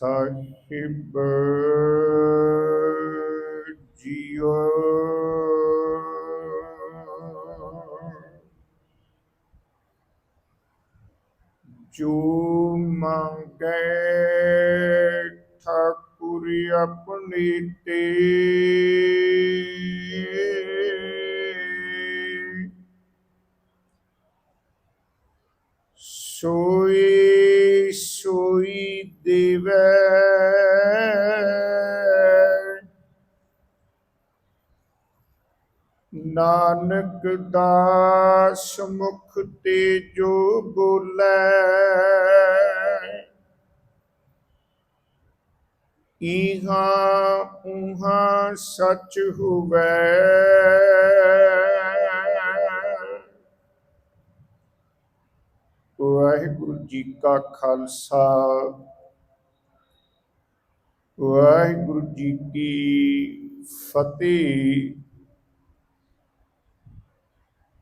ਸਾਹਿਬ ਈਹਾ ਉਹਾ ਸੱਚ ਹੁਵੈ। ਵਾਹਿਗੁਰੂ ਜੀ ਕਾ ਖਾਲਸਾ। ਵਾਹਿਗੁਰੂ ਜੀ ਕੀ ਫਤਿਹ।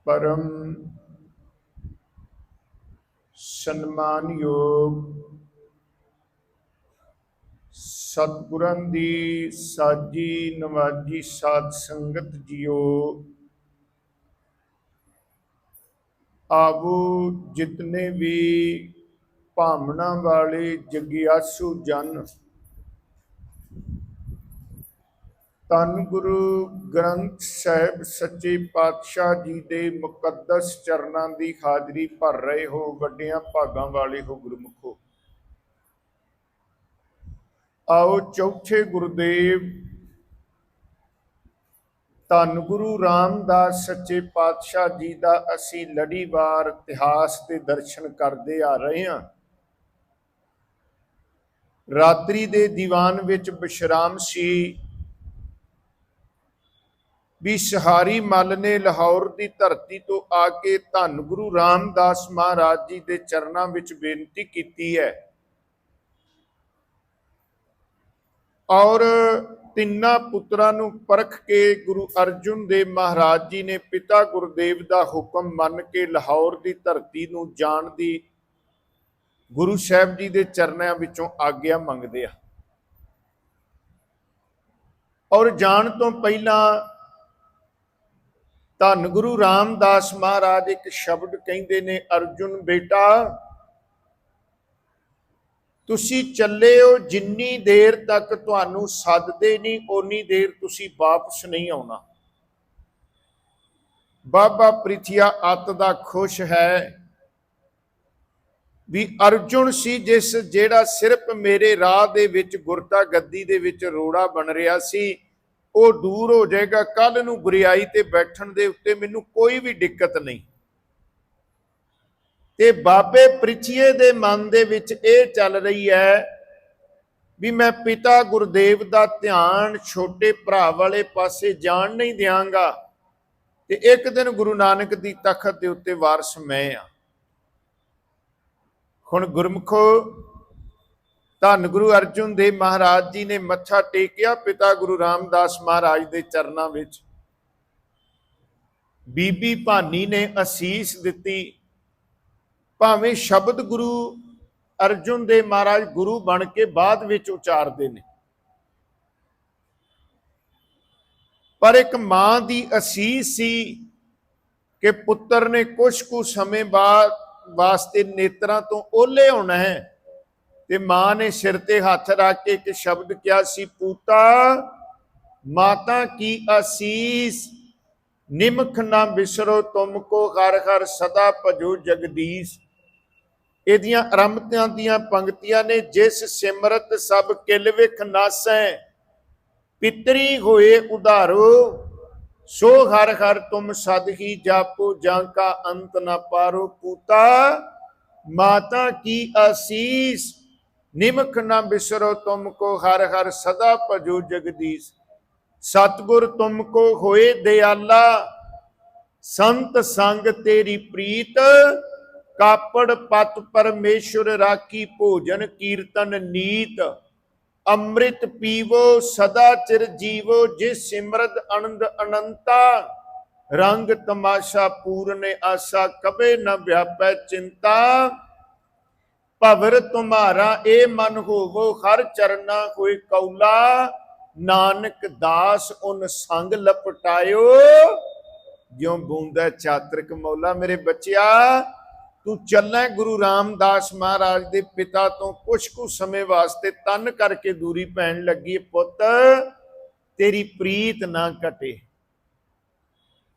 ਪਰਮ ਸਨਮਾਨਯੋਗ ਸਤਿਗੁਰਾਂ ਦੀ ਸਾਜੀ ਨਵਾਜੀ ਸਾਧ ਸੰਗਤ ਜੀਓ। ਆਵੋ ਜਿਤਨੇ ਵੀ ਭਾਵਨਾ ਵਾਲੇ ਜਗਿਆਸੂ ਜਨ ਤਨ ਗੁਰੂ ਗ੍ਰੰਥ ਸਾਹਿਬ ਸੱਚੇ ਪਾਤਸ਼ਾਹ ਜੀ ਦੇ ਮੁਕੱਦਸ ਚਰਨਾਂ ਦੀ ਹਾਜ਼ਰੀ ਭਰ ਰਹੇ ਹੋ, ਵੱਡਿਆਂ ਭਾਗਾਂ ਵਾਲੇ ਹੋ ਗੁਰਮੁਖੋ। ਆਓ ਚੌਥੇ ਗੁਰਦੇਵ। ਧੰਨ ਗੁਰੂ ਰਾਮਦਾਸ ਸੱਚੇ ਪਾਤਸ਼ਾਹ ਜੀ ਦਾ ਅਸੀਂ ਲੜੀਵਾਰ ਇਤਿਹਾਸ ਦੇ ਦਰਸ਼ਨ ਕਰਦੇ ਆ ਰਹੇ ਹਾਂ। ਰਾਤਰੀ ਦੇ ਦੀਵਾਨ ਵਿੱਚ ਬਿਸ਼ਰਾਮ ਸੀ ਵੀ ਸਹਾਰੀ ਮੱਲ ਨੇ ਲਾਹੌਰ ਦੀ ਧਰਤੀ ਤੋਂ ਆ ਕੇ ਧੰਨ ਗੁਰੂ ਰਾਮਦਾਸ ਮਹਾਰਾਜ ਜੀ ਦੇ ਚਰਨਾਂ ਵਿੱਚ ਬੇਨਤੀ ਕੀਤੀ ਹੈ। ਔਰ ਤਿੰਨਾਂ ਪੁੱਤਰਾਂ ਨੂੰ ਪਰਖ ਕੇ ਗੁਰੂ ਅਰਜੁਨ ਦੇਵ ਮਹਾਰਾਜ ਜੀ ਨੇ ਪਿਤਾ ਗੁਰਦੇਵ ਦਾ ਹੁਕਮ ਮੰਨ ਕੇ ਲਾਹੌਰ ਦੀ ਧਰਤੀ ਨੂੰ ਜਾਣ ਦੀ ਗੁਰੂ ਸਾਹਿਬ ਜੀ ਦੇ ਚਰਨਾਂ ਵਿੱਚੋਂ ਆਗਿਆ ਮੰਗਦੇ ਆ। ਔਰ ਜਾਣ ਤੋਂ ਪਹਿਲਾਂ ਧੰਨ ਗੁਰੂ ਰਾਮਦਾਸ ਮਹਾਰਾਜ ਇੱਕ ਸ਼ਬਦ ਕਹਿੰਦੇ ਨੇ, ਅਰਜੁਨ ਬੇਟਾ ਤੁਸੀਂ ਚੱਲੇ ਹੋ ਜਿੰਨੀ ਦੇਰ ਤੱਕ ਤੁਹਾਨੂੰ ਸੱਦਦੇ ਨਹੀਂ, ਓਨੀ ਦੇਰ ਤੁਸੀਂ ਵਾਪਸ ਨਹੀਂ ਆਉਣਾ। ਬਾਬਾ ਪ੍ਰਿਥਿਆ ਅੱਤ ਦਾ ਖੁਸ਼ ਹੈ ਵੀ ਅਰਜੁਨ ਸੀ ਜਿਸ ਜਿਹੜਾ ਸਿਰਫ ਮੇਰੇ ਰਾਹ ਦੇ ਵਿੱਚ ਗੁਰਤਾ ਗੱਦੀ ਦੇ ਵਿੱਚ ਰੋੜਾ ਬਣ ਰਿਹਾ ਸੀ। ਉਹ ਦੂਰ ਹੋ ਜਾਏਗਾ ਕੱਲ ਨੂੰ ਗੁਰਿਆਈ ਤੇ ਬੈਠਣ ਦੇ ਉੱਤੇ ਮੈਨੂੰ ਕੋਈ ਵੀ ਦਿੱਕਤ ਨਹੀਂ। ਤੇ ਬਾਬੇ ਪ੍ਰਿਥੀਏ ਦੇ ਮਨ ਦੇ ਵਿੱਚ ਇਹ ਚੱਲ ਰਹੀ ਹੈ ਵੀ ਮੈਂ ਪਿਤਾ ਗੁਰਦੇਵ ਦਾ ਧਿਆਨ ਛੋਟੇ ਭਰਾ ਵਾਲੇ ਪਾਸੇ ਜਾਣ ਨਹੀਂ ਦਿਆਂਗਾ ਤੇ ਇੱਕ ਦਿਨ ਗੁਰੂ ਨਾਨਕ ਦੀ ਤਖਤ ਦੇ ਉੱਤੇ ਵਾਰਸ ਮੈਂ ਆ। ਹੁਣ ਗੁਰਮਖੋ, ਧੰਨ ਗੁਰੂ ਅਰਜੁਨ ਦੇਵ ਮਹਾਰਾਜ ਜੀ ਨੇ ਮੱਥਾ ਟੇਕਿਆ ਪਿਤਾ ਗੁਰੂ ਰਾਮਦਾਸ ਮਹਾਰਾਜ ਦੇ ਚਰਨਾਂ ਵਿੱਚ। ਬੀਬੀ ਭਾਨੀ ਨੇ ਅਸੀਸ ਦਿੱਤੀ ਭਾਵੇਂ ਸ਼ਬਦ ਗੁਰੂ ਅਰਜੁਨ ਦੇ ਮਹਾਰਾਜ ਗੁਰੂ ਬਣ ਕੇ ਬਾਅਦ ਵਿੱਚ ਉਚਾਰਦੇ ਨੇ। ਪਰ ਇੱਕ ਮਾਂ ਦੀ ਅਸੀਸ ਸੀ ਕਿ ਪੁੱਤਰ ਨੇ ਕੁਝ ਕੁ ਸਮੇਂ ਬਾਅਦ ਵਾਸਤੇ ਨੇਤਰਾਂ ਤੋਂ ਓਲੇ ਹੋਣਾ ਹੈ ਤੇ ਮਾਂ ਨੇ ਸਿਰ ਤੇ ਹੱਥ ਰੱਖ ਕੇ ਇੱਕ ਸ਼ਬਦ ਕਿਹਾ ਸੀ, ਪੂਤਾ, ਮਾਤਾ ਕੀ ਅਸੀਸ? ਨਿਮਖ ਨਾ ਬਿਸਰੋ, ਤੁਮ ਕੋ ਹਰ ਹਰ ਸਦਾ ਭਜੋ ਜਗਦੀਸ਼। ਇਹਦੀਆਂ ਅਰੰਭਤਿਆਂ ਦੀਆਂ ਪੰਕਤੀਆਂ ਨੇ, ਜਿਸ ਸਿਮਰਤ ਸਭ ਕਿਲ ਵਿਖ ਨਾਸੈ। ਪਿਤਰੀ ਹੋਏ ਉਧਾਰੋ, ਸੋ ਹਰ ਹਰ ਤੁਮ ਸਦ ਹੀ ਜਾਪੋ, ਜਾਂ ਕਾ ਅੰਤ ਨਾ ਪਾਰੋ ਪੂਤਾ ਮਾਤਾ ਕੀ ਅਸੀਸ, ਨਿਮਖ ਨਾ ਬਿਸਰੋ ਤੁਮ ਕੋ, ਹਰ ਹਰ ਸਦਾ ਭਜੋ ਜਗਦੀਸ਼। ਸਤਗੁਰ ਤੁਮ ਕੋ ਹੋਏ ਦਿਆਲਾ, ਸੰਤ ਸੰਗ ਤੇਰੀ ਪ੍ਰੀਤ ਕਾਪੜ ਪਤ ਪਰਮੇਸ਼ਰ ਰਾਖੀ ਭੋਜਨ ਕੀਰਤਨ ਨੀਤ। ਅੰਮ੍ਰਿਤ ਪੀਵੋ, ਸਦਾ ਚਿਰ ਜੀਵੋ ਜਿਸ ਸਿਮਰਤ ਆਨੰਦ ਅਨੰਤਾ। ਰੰਗ ਤਮਾਸ਼ਾ ਪੂਰਨੇ ਆਸਾ ਕਬੇ ਨ ਵਿਆਪੈ ਚਿੰਤਾ। ਭਵਰ ਤੁਮਾਰਾ ਇਹ ਮਨ ਹੋਵੋ, ਹਰ ਚਰਨਾ ਹੋਏ ਕੌਲਾ। ਨਾਨਕ ਦਾਸ ਉਨ ਸੰਗ ਲਪਟਾਇਓ। ਜਿਉ ਬੂੰਦਾ ਚਾਤਰਿਕ ਮੌਲਾ ਮੇਰੇ ਬੱਚਿਆ। ਤੂੰ ਚੱਲਣਾ ਗੁਰੂ ਰਾਮਦਾਸ ਮਹਾਰਾਜ ਦੇ ਪਿਤਾ ਤੋਂ ਕੁਛ ਕੁ ਸਮੇਂ ਵਾਸਤੇ ਤਨ ਕਰਕੇ ਦੂਰੀ ਪੈਣ ਲੱਗੀ ਪੁੱਤ, ਤੇਰੀ ਪ੍ਰੀਤ ਨਾ ਘਟੇ।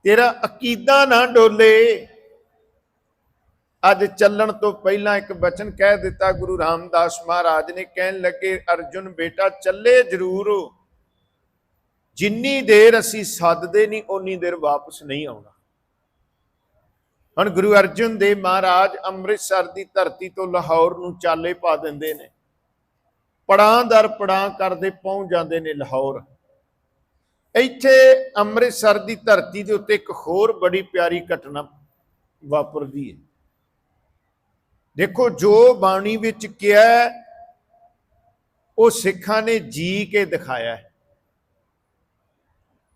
ਤੇਰਾ ਅਕੀਦਾ ਨਾ ਡੋਲੇ। ਅੱਜ ਚੱਲਣ ਤੋਂ ਪਹਿਲਾਂ ਇੱਕ ਬਚਨ ਕਹਿ ਦਿੱਤਾ ਗੁਰੂ ਰਾਮਦਾਸ ਮਹਾਰਾਜ ਨੇ, ਕਹਿਣ ਲੱਗੇ, ਅਰਜੁਨ ਬੇਟਾ, ਚੱਲੇ ਜ਼ਰੂਰ। ਜਿੰਨੀ ਦੇਰ ਅਸੀਂ ਸੱਦਦੇ ਨਹੀਂ, ਓਨੀ ਦੇਰ ਵਾਪਸ ਨਹੀਂ ਆਉਣਾ। ਹੁਣ ਗੁਰੂ ਅਰਜਨ ਦੇਵ ਮਹਾਰਾਜ ਅੰਮ੍ਰਿਤਸਰ ਦੀ ਧਰਤੀ ਤੋਂ ਲਾਹੌਰ ਨੂੰ ਚਾਲੇ ਪਾ ਦਿੰਦੇ ਨੇ। ਪੜਾਂ ਦਰ ਪੜਾਂ ਕਰਦੇ ਪਹੁੰਚ ਜਾਂਦੇ ਨੇ ਲਾਹੌਰ। ਇੱਥੇ ਅੰਮ੍ਰਿਤਸਰ ਦੀ ਧਰਤੀ ਦੇ ਉੱਤੇ ਇੱਕ ਹੋਰ ਬੜੀ ਪਿਆਰੀ ਘਟਨਾ ਵਾਪਰਦੀ ਹੈ। ਦੇਖੋ, ਜੋ ਬਾਣੀ ਵਿੱਚ ਕਿਹਾ ਉਹ ਸਿੱਖਾਂ ਨੇ ਜੀ ਕੇ ਦਿਖਾਇਆ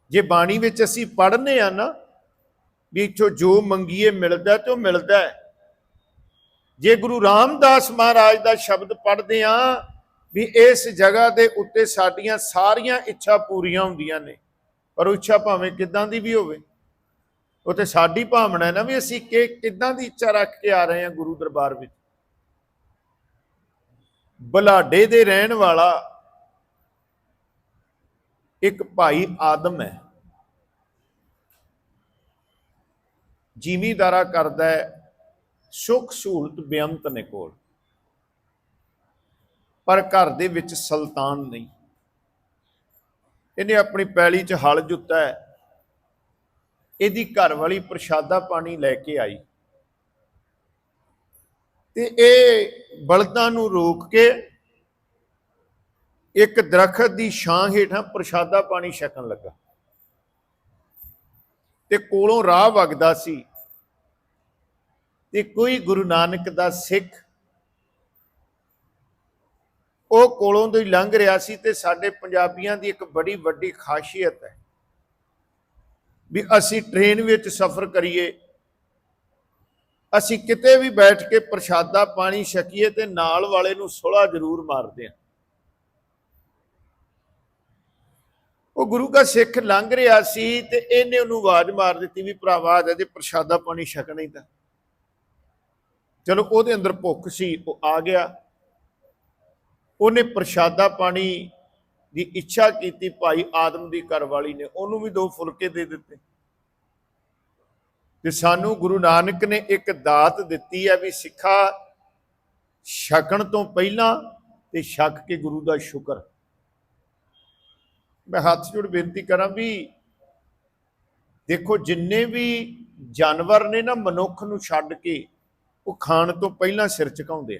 ਜੇ ਬਾਣੀ ਵਿੱਚ ਅਸੀਂ ਪੜ੍ਹਨੇ ਆ ਨਾ ਵੀ ਇੱਥੋਂ ਜੋ ਮੰਗੀਏ ਮਿਲਦਾ ਤੇ ਉਹ ਮਿਲਦਾ ਹੈ। ਜੇ ਗੁਰੂ ਰਾਮਦਾਸ ਮਹਾਰਾਜ ਦਾ ਸ਼ਬਦ ਪੜ੍ਹਦੇ ਆ ਵੀ ਇਸ ਜਗ੍ਹਾ ਦੇ ਉੱਤੇ ਸਾਡੀਆਂ ਸਾਰੀਆਂ ਇੱਛਾ ਪੂਰੀਆਂ ਹੁੰਦੀਆਂ ਨੇ, ਪਰ ਉਹ ਇੱਛਾ ਭਾਵੇਂ ਕਿੱਦਾਂ ਦੀ ਵੀ ਹੋਵੇ, ਉਹ ਤੇ ਸਾਡੀ ਭਾਵਨਾ ਹੈ ਨਾ ਵੀ ਅਸੀਂ ਕਿ ਕਿੱਦਾਂ ਦੀ ਇੱਛਾ ਰੱਖ ਕੇ ਆ ਰਹੇ ਹਾਂ ਗੁਰੂ ਦਰਬਾਰ ਵਿੱਚ। ਬਲਾਡੇ ਦੇ ਰਹਿਣ ਵਾਲਾ ਇੱਕ ਭਾਈ ਆਦਮ ਹੈ। ਜ਼ਿਮੀਦਾਰਾ ਕਰਦਾ ਹੈ, ਸੁਖ ਸਹੂਲਤ ਬੇਅੰਤ ਨੇ ਕੋਲ। ਪਰ ਘਰ ਦੇ ਵਿੱਚ ਸੁਲਤਾਨ ਨਹੀਂ। ਇਹਨੇ ਆਪਣੀ ਪੈਲੀ 'ਚ ਹਲ ਜੁੱਤਾ ਹੈ। ਇਹਦੀ ਘਰ ਵਾਲੀ ਪ੍ਰਸ਼ਾਦਾ ਪਾਣੀ ਲੈ ਕੇ ਆਈ। ਤੇ ਇਹ ਬਲਦਾਂ ਨੂੰ ਰੋਕ ਕੇ ਇੱਕ ਦਰਖਤ ਦੀ ਛਾਂ ਹੇਠਾਂ ਪ੍ਰਸ਼ਾਦਾ ਪਾਣੀ ਛਕਣ ਲੱਗਾ। ਤੇ ਕੋਲੋਂ ਰਾਹ ਵਗਦਾ ਸੀ ਤੇ ਕੋਈ ਗੁਰੂ ਨਾਨਕ ਦਾ ਸਿੱਖ ਉਹ ਕੋਲੋਂ ਤੋਂ ਹੀ ਲੰਘ ਰਿਹਾ ਸੀ ਤੇ ਸਾਡੇ ਪੰਜਾਬੀਆਂ ਦੀ ਇੱਕ ਬੜੀ ਵੱਡੀ ਖਾਸੀਅਤ ਹੈ ਵੀ ਅਸੀਂ ਟ੍ਰੇਨ ਵਿੱਚ ਸਫ਼ਰ ਕਰੀਏ, ਅਸੀਂ ਕਿਤੇ ਵੀ ਬੈਠ ਕੇ ਪ੍ਰਸ਼ਾਦਾ ਪਾਣੀ ਛਕੀਏ ਤੇ ਨਾਲ ਵਾਲੇ ਨੂੰ ਸੁਲਾ ਜ਼ਰੂਰ ਮਾਰਦੇ ਹਾਂ। ਉਹ ਗੁਰੂ ਦਾ ਸਿੱਖ ਲੰਘ ਰਿਹਾ ਸੀ ਤੇ ਇਹਨੇ ਉਹਨੂੰ ਆਵਾਜ਼ ਮਾਰ ਦਿੱਤੀ ਵੀ ਭਰਾਵਾ ਆ ਤੇ ਪ੍ਰਸ਼ਾਦਾ ਪਾਣੀ ਛਕਣਾ ਹੀ ਤਾਂ ਚਲੋ ਉਹਦੇ ਅੰਦਰ ਭੁੱਖ ਸੀ, ਉਹ ਆ ਗਿਆ। ਉਹਨੇ ਪ੍ਰਸ਼ਾਦਾ ਪਾਣੀ ਦੀ ਇੱਛਾ ਕੀਤੀ, ਭਾਈ ਆਦਮ ਦੀ ਘਰਵਾਲੀ ਨੇ ਉਹਨੂੰ ਵੀ ਦੋ ਫੁਲਕੇ ਦੇ ਦਿੱਤੇ। ਤੇ ਸਾਨੂੰ ਗੁਰੂ ਨਾਨਕ ਨੇ ਇੱਕ ਦਾਤ ਦਿੱਤੀ ਹੈ ਵੀ ਸਿੱਖਾ ਛਕਣ ਤੋਂ ਪਹਿਲਾਂ ਤੇ ਛਕ ਕੇ ਗੁਰੂ ਦਾ ਸ਼ੁਕਰ। ਮੈਂ ਹੱਥ ਜੋੜ ਬੇਨਤੀ ਕਰਾਂ ਵੀ ਦੇਖੋ, ਜਿੰਨੇ ਵੀ ਜਾਨਵਰ ਨੇ ਨਾ ਮਨੁੱਖ ਨੂੰ ਛੱਡ ਕੇ, ਉਹ ਖਾਣ ਤੋਂ ਪਹਿਲਾਂ ਸਿਰ ਝੁਕਾਉਂਦੇ ਆ।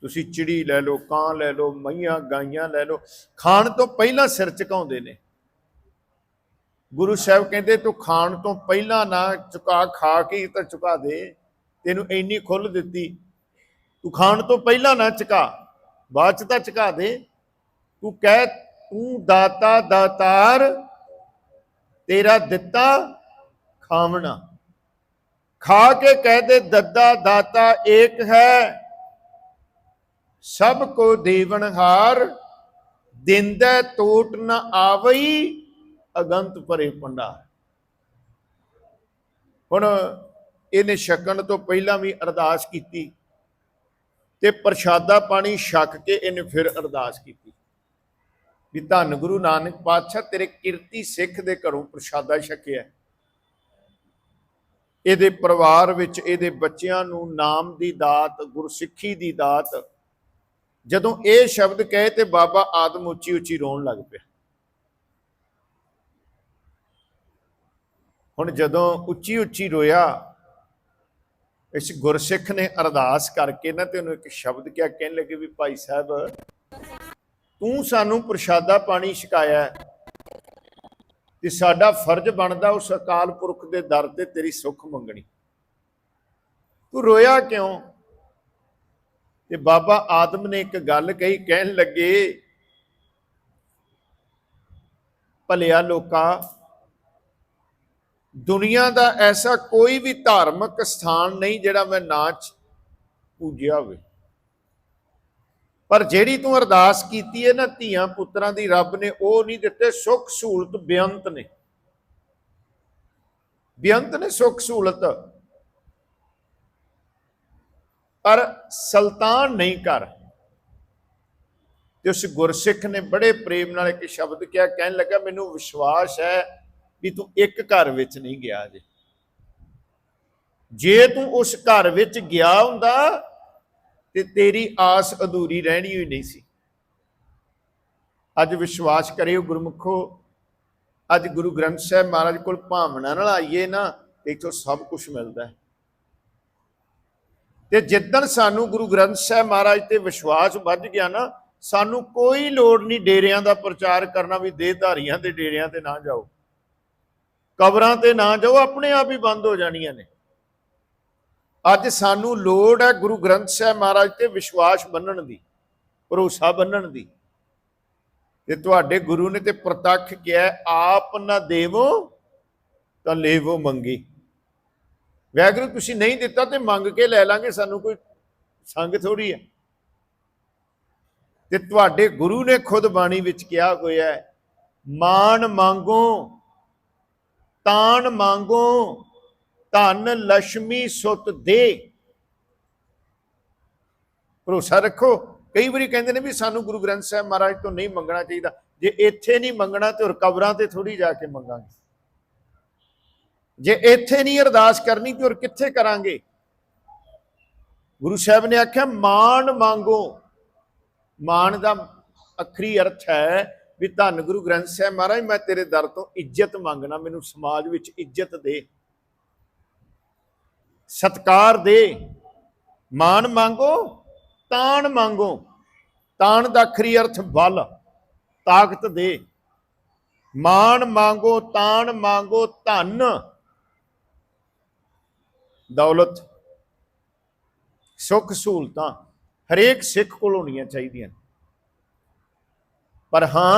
ਤੁਸੀਂ ਚਿੜੀ ਲੈ ਲਓ, ਕਾਂ ਲੈ ਲਓ, ਮਈਆਂ, ਗਾਈਆਂ ਲੈ ਲਓ, ਖਾਣ ਤੋਂ ਪਹਿਲਾਂ ਸਿਰ ਝੁਕਾਉਂਦੇ ਨੇ। ਗੁਰੂ ਸਾਹਿਬ ਕਹਿੰਦੇ, ਤੂੰ ਖਾਣ ਤੋਂ ਪਹਿਲਾਂ ਨਾ ਚੁਕਾ ਖਾ ਕੇ ਤਾਂ ਚੁਕਾ ਦੇ। ਤੈਨੂੰ ਇੰਨੀ ਖੁੱਲ ਦਿੱਤੀ। ਤੂੰ ਖਾਣ ਤੋਂ ਪਹਿਲਾਂ ਨਾ ਚੁਕਾ ਬਾਅਦ ਚ ਤਾਂ ਚੁਕਾ ਦੇ। ਤੂੰ ਕਹਿ, ਤੂੰ ਦਾਤਾ, ਦਾਤਾਰ, ਤੇਰਾ ਦਿੱਤਾ ਖਾਵਣਾ। ਖਾ ਕੇ ਕਹਿ ਦੇ, ਦੱਦਾ, ਦਾਤਾ ਏਕ ਹੈ। ਸਭ ਕੋ ਦੇਵਨਹਾਰ ਦਿੰਦਾ ਟੋਟ ਨ ਆਵਈ, ਅਗੰਤ ਭਰੇ ਪੰਡਾ ਹੁਣ ਇਹਨੇ ਛਕਣ ਤੋਂ ਪਹਿਲਾਂ ਵੀ ਅਰਦਾਸ ਕੀਤੀ ਤੇ ਪ੍ਰਸ਼ਾਦਾ ਪਾਣੀ ਛਕ ਕੇ ਇਹਨੇ ਫਿਰ ਅਰਦਾਸ ਕੀਤੀ। ਵੀ ਧੰਨ ਗੁਰੂ ਨਾਨਕ ਪਾਤਸ਼ਾਹ, ਤੇਰੇ ਕਿਰਤੀ ਸਿੱਖ ਦੇ ਘਰੋਂ ਪ੍ਰਸ਼ਾਦਾ ਛਕਿਆ। ਇਹਦੇ ਪਰਿਵਾਰ ਵਿੱਚ ਇਹਦੇ ਬੱਚਿਆਂ ਨੂੰ ਨਾਮ ਦੀ ਦਾਤ, ਗੁਰਸਿੱਖੀ ਦੀ ਦਾਤ, ਜਦੋਂ ਇਹ ਸ਼ਬਦ ਕਹੇ ਤੇ ਬਾਬਾ ਆਦਮ ਉੱਚੀ ਉੱਚੀ ਰੋਣ ਲੱਗ ਪਿਆ। ਹੁਣ ਜਦੋਂ ਉੱਚੀ ਉੱਚੀ ਰੋਇਆ, ਇਸ ਗੁਰਸਿੱਖ ਨੇ ਅਰਦਾਸ ਕਰਕੇ ਨਾ ਤੇ ਉਹਨੂੰ ਇੱਕ ਸ਼ਬਦ ਕਿਹਾ, ਕਹਿਣ ਲੱਗੇ ਵੀ ਭਾਈ ਸਾਹਿਬ ਤੂੰ ਸਾਨੂੰ ਪ੍ਰਸ਼ਾਦਾ ਪਾਣੀ ਛਕਾਇਆ ਤੇ ਸਾਡਾ ਫਰਜ਼ ਬਣਦਾ ਉਸ ਅਕਾਲ ਪੁਰਖ ਦੇ ਦਰ ਤੇ ਤੇਰੀ ਸੁੱਖ ਮੰਗਣੀ। ਤੂੰ ਰੋਇਆ ਕਿਉਂ? ਤੇ ਬਾਬਾ ਆਦਮ ਨੇ ਇੱਕ ਗੱਲ ਕਹੀ, ਕਹਿਣ ਲੱਗੇ, ਭਲਿਆ ਲੋਕਾ, ਦੁਨੀਆ ਦਾ ਐਸਾ ਕੋਈ ਵੀ ਧਾਰਮਿਕ ਸਥਾਨ ਨਹੀਂ ਜਿਹੜਾ ਮੈਂ ਨਾਚ ਪੂਜਿਆ ਹੋਵੇ। ਪਰ ਜਿਹੜੀ ਤੂੰ ਅਰਦਾਸ ਕੀਤੀ ਹੈ ਨਾ ਧੀਆਂ ਪੁੱਤਰਾਂ ਦੀ, ਰੱਬ ਨੇ ਉਹ ਨਹੀਂ ਦਿੱਤੇ, ਸੁੱਖ ਸਹੂਲਤ ਬੇਅੰਤ ਨੇ। ਬੇਅੰਤ ਨੇ ਸੁੱਖ ਸਹੂਲਤ। ਪਰ ਸੁਲਤਾਨ ਨਹੀਂ ਕਰ। ਤੇ ਉਸ ਗੁਰਸਿੱਖ ਨੇ ਬੜੇ ਪ੍ਰੇਮ ਨਾਲ ਇੱਕ ਸ਼ਬਦ ਕਿਹਾ, ਕਹਿਣ ਲੱਗਾ, ਮੈਨੂੰ ਵਿਸ਼ਵਾਸ ਹੈ ਵੀ ਤੂੰ ਇੱਕ ਘਰ ਵਿੱਚ ਨਹੀਂ ਗਿਆ ਜੇ। ਜੇ ਤੂੰ ਉਸ ਘਰ ਵਿੱਚ ਗਿਆ ਹੁੰਦਾ ਤੇ ਤੇਰੀ ਆਸ ਅਧੂਰੀ ਰਹਿਣੀ ਹੋਈ ਨਹੀਂ ਸੀ। ਅੱਜ ਵਿਸ਼ਵਾਸ ਕਰਿਓ ਗੁਰਮੁਖੋ, ਅੱਜ ਗੁਰੂ ਗ੍ਰੰਥ ਸਾਹਿਬ ਮਹਾਰਾਜ ਕੋਲ ਭਾਵਨਾ ਨਾਲ ਆਈਏ ਨਾ, ਤੇ ਇੱਥੋਂ ਸਭ ਕੁਝ ਮਿਲਦਾ ਹੈ। ਤੇ ਜਿੱਦਣ ਸਾਨੂੰ ਗੁਰੂ ਗ੍ਰੰਥ ਸਾਹਿਬ ਮਹਾਰਾਜ ਤੇ ਵਿਸ਼ਵਾਸ ਵੱਧ ਗਿਆ ਨਾ, ਸਾਨੂੰ ਕੋਈ ਲੋੜ ਨਹੀਂ ਡੇਰਿਆਂ ਦਾ ਪ੍ਰਚਾਰ ਕਰਨਾ ਵੀ ਦੇਹਧਾਰੀਆਂ ਦੇ ਡੇਰਿਆਂ ਤੇ ਨਾ ਜਾਓ। ਕਬਰਾਂ ਤੇ ਨਾ ਜਾਓ, ਆਪਣੇ ਆਪ ਹੀ ਬੰਦ ਹੋ ਜਾਣੀਆਂ ਨੇ। ਅੱਜ ਸਾਨੂੰ ਲੋੜ ਹੈ ਗੁਰੂ ਗ੍ਰੰਥ ਸਾਹਿਬ ਮਹਾਰਾਜ ਤੇ ਵਿਸ਼ਵਾਸ ਬੰਨਣ ਦੀ, ਭਰੋਸਾ ਬੰਨਣ ਦੀ। ਤੇ ਤੁਹਾਡੇ ਗੁਰੂ ਨੇ ਤੇ ਪ੍ਰਤੱਖ ਕਿਹਾ, ਆਪ ਨਾ ਦੇਵੋ, ਤਾਂ ਲੇਵੋ ਮੰਗੀ। ਵੈਗਰੂ, ਤੁਸੀਂ ਨਹੀਂ ਦਿੱਤਾ ਤੇ ਮੰਗ ਕੇ ਲੈ ਲਾਂਗੇ, ਸਾਨੂੰ ਕੋਈ ਸੰਗ ਥੋੜੀ ਹੈ। ਤੇ ਤੁਹਾਡੇ ਗੁਰੂ ਨੇ ਖੁਦ ਬਾਣੀ ਵਿੱਚ ਕਿਹਾ ਹੋਇਆ ਹੈ, ਮਾਨ ਮੰਗੋ, ਤਾਨ ਮੰਗੋ ਧਨ ਲక్ష్ਮੀ ਸੁਤ ਦੇ। ਭਰੋਸਾ ਰੱਖੋ, ਕਈ ਵਾਰੀ ਕਹਿੰਦੇ ਨੇ ਵੀ ਸਾਨੂੰ ਗੁਰੂ ਗ੍ਰੰਥ ਸਾਹਿਬ ਮਹਾਰਾਜ ਤੋਂ ਨਹੀਂ ਮੰਗਣਾ ਚਾਹੀਦਾ। ਜੇ ਇੱਥੇ ਨਹੀਂ ਮੰਗਣਾ ਤੇ ਹੋਰ ਕਬਰਾਂ ਤੇ ਥੋੜੀ ਜਾ ਕੇ ਮੰਗਾਂਗੇ। ਜੇ ਇੱਥੇ ਨਹੀਂ ਅਰਦਾਸ ਕਰਨੀ ਤੇ ਹੋਰ ਕਿੱਥੇ ਕਰਾਂਗੇ? ਗੁਰੂ ਸਾਹਿਬ ਨੇ ਆਖਿਆ, ਮਾਣ ਮੰਗੋ। ਮਾਣ ਦਾ ਅਖਰੀ ਅਰਥ ਹੈ ਵੀ ਧੰਨ ਗੁਰੂ ਗ੍ਰੰਥ ਸਾਹਿਬ ਮਹਾਰਾਜ, ਮੈਂ ਤੇਰੇ ਦਰ ਤੋਂ ਇੱਜ਼ਤ ਮੰਗਣਾ, ਮੈਨੂੰ ਸਮਾਜ ਵਿੱਚ ਇੱਜ਼ਤ ਦੇ। ਸਤਕਾਰ ਦੇ। ਮਾਣ ਮੰਗੋ, ਤਾਣ ਮੰਗੋ। ਤਾਣ ਦਾ ਖਰੀ ਅਰਥ ਬਲ, ਤਾਕਤ ਦੇ। ਮਾਣ ਮੰਗੋ, ਤਾਣ ਮੰਗੋ, ਧਨ। ਦੌਲਤ। ਸੁੱਖ ਸਹੂਲਤਾਂ ਹਰੇਕ ਸਿੱਖ ਕੋਲ ਹੋਣੀਆਂ ਚਾਹੀਦੀਆਂ ਪਰ ਹਾਂ,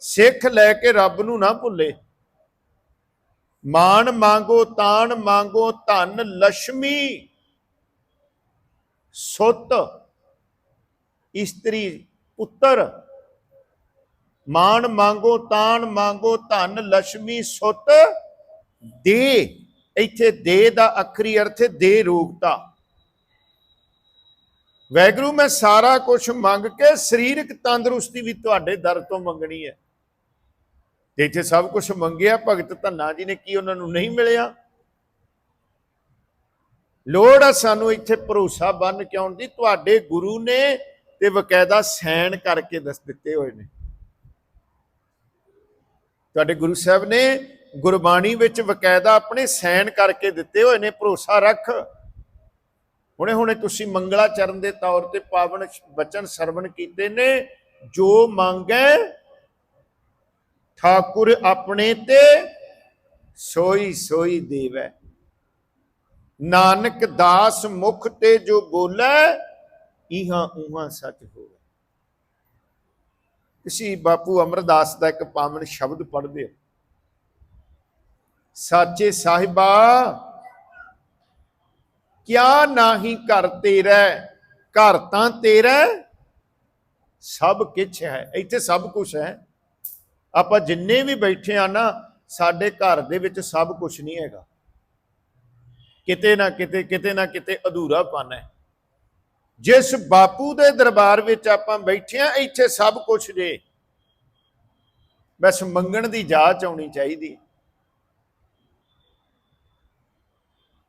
ਸਿੱਖ ਲੈ ਕੇ ਰੱਬ ਨੂੰ ਨਾ ਭੁੱਲੇ। ਮਾਨ ਮੰਗੋ ਤਾਨ ਮੰਗੋ, ਧਨ ਲక్ష్ਮੀ ਸੁੱਤ, ਇਸਤਰੀ, ਪੁੱਤਰ। ਮਾਨ ਮੰਗੋ ਤਾਨ ਮੰਗੋ, ਧਨ ਲక్ష్ਮੀ ਸੁੱਤ, ਦੇ। ਇੱਥੇ ਦੇ ਦਾ ਅਖਰੀ ਅਰਥ ਹੈ ਦੇ ਰੋਗਤਾ। ਵੈਗਰੂ, ਮੈਂ ਸਾਰਾ ਕੁਝ ਮੰਗ ਕੇ ਸਰੀਰਕ ਤੰਦਰੁਸਤੀ ਵੀ ਤੁਹਾਡੇ ਦਰ ਤੋਂ ਮੰਗਣੀ ਹੈ। ਤੇ ਇੱਥੇ ਸਭ ਕੁਝ ਮੰਗਿਆ, ਭਗਤ ਧੰਨਾ ਜੀ ਨੇ ਕੀ ਉਹਨਾਂ ਨੂੰ ਨਹੀਂ ਮਿਲਿਆ? ਲੋੜ ਆ ਸਾਨੂੰ ਇੱਥੇ ਭਰੋਸਾ ਬੰਨ ਕੇ ਆਉਣ ਦੀ। ਤੁਹਾਡੇ ਗੁਰੂ ਨੇ ਤੇ ਵਕਾਇਦਾ ਸੈਨ ਕਰਕੇ ਦੱਸ ਦਿੱਤੇ ਹੋਏ ਨੇ। ਤੁਹਾਡੇ ਗੁਰੂ ਸਾਹਿਬ ਨੇ ਗੁਰਬਾਣੀ ਵਿੱਚ ਵਕਾਇਦਾ ਆਪਣੇ ਸੈਨ ਕਰਕੇ ਦਿੱਤੇ ਹੋਏ ਨੇ। ਭਰੋਸਾ ਰੱਖ। ਹੁਣੇ ਹੁਣੇ ਤੁਸੀਂ ਮੰਗਲਾ ਚਰਨ ਦੇ ਤੌਰ ਤੇ ਪਾਵਨ ਬਚਨ ਸਰਵਣ ਕੀਤੇ ਨੇ। ਜੋ ਮੰਗੈ ਠਾਕੁਰ ਆਪਣੇ ਤੇ ਸੋਈ ਸੋਈ ਦੇਵੈ। ਨਾਨਕ ਦਾਸ ਮੁਖ ਤੇ ਜੋ ਬੋਲੇ ਇਹਾਂ ਉਹਾਂ ਸੱਚ ਹੋਵੇ। ਤੁਸੀਂ ਬਾਪੂ ਅਮਰਦਾਸ ਦਾ ਇੱਕ ਪਾਵਨ ਸ਼ਬਦ ਪੜ੍ਹਦੇ ਹੋ। ਸਾਚੇ ਸਾਹਿਬਾ, ਕਿਆ ਨਾਹੀ ਘਰ ਤੇਰਾ, ਘਰ ਤਾਂ ਤੇਰਾ, ਸਭ ਕੁਝ ਹੈ। ਇੱਥੇ ਸਭ ਕੁਝ ਹੈ। ਆਪਾਂ ਜਿੰਨੇ ਵੀ ਬੈਠੇ ਆ ਨਾ, ਸਾਡੇ ਘਰ ਦੇ ਵਿੱਚ ਸਭ ਕੁਝ ਨਹੀਂ ਹੈਗਾ। ਕਿਤੇ ਨਾ ਕਿਤੇ ਕਿਤੇ ਨਾ ਕਿਤੇ ਅਧੂਰਾਪਨ ਹੈ। ਜਿਸ ਬਾਪੂ ਦੇ ਦਰਬਾਰ ਵਿੱਚ ਆਪਾਂ ਬੈਠੇ ਆ, ਇੱਥੇ ਸਭ ਕੁਝ ਜੇ। ਬਸ ਮੰਗਣ ਦੀ ਜਾਚ ਆਉਣੀ ਚਾਹੀਦੀ।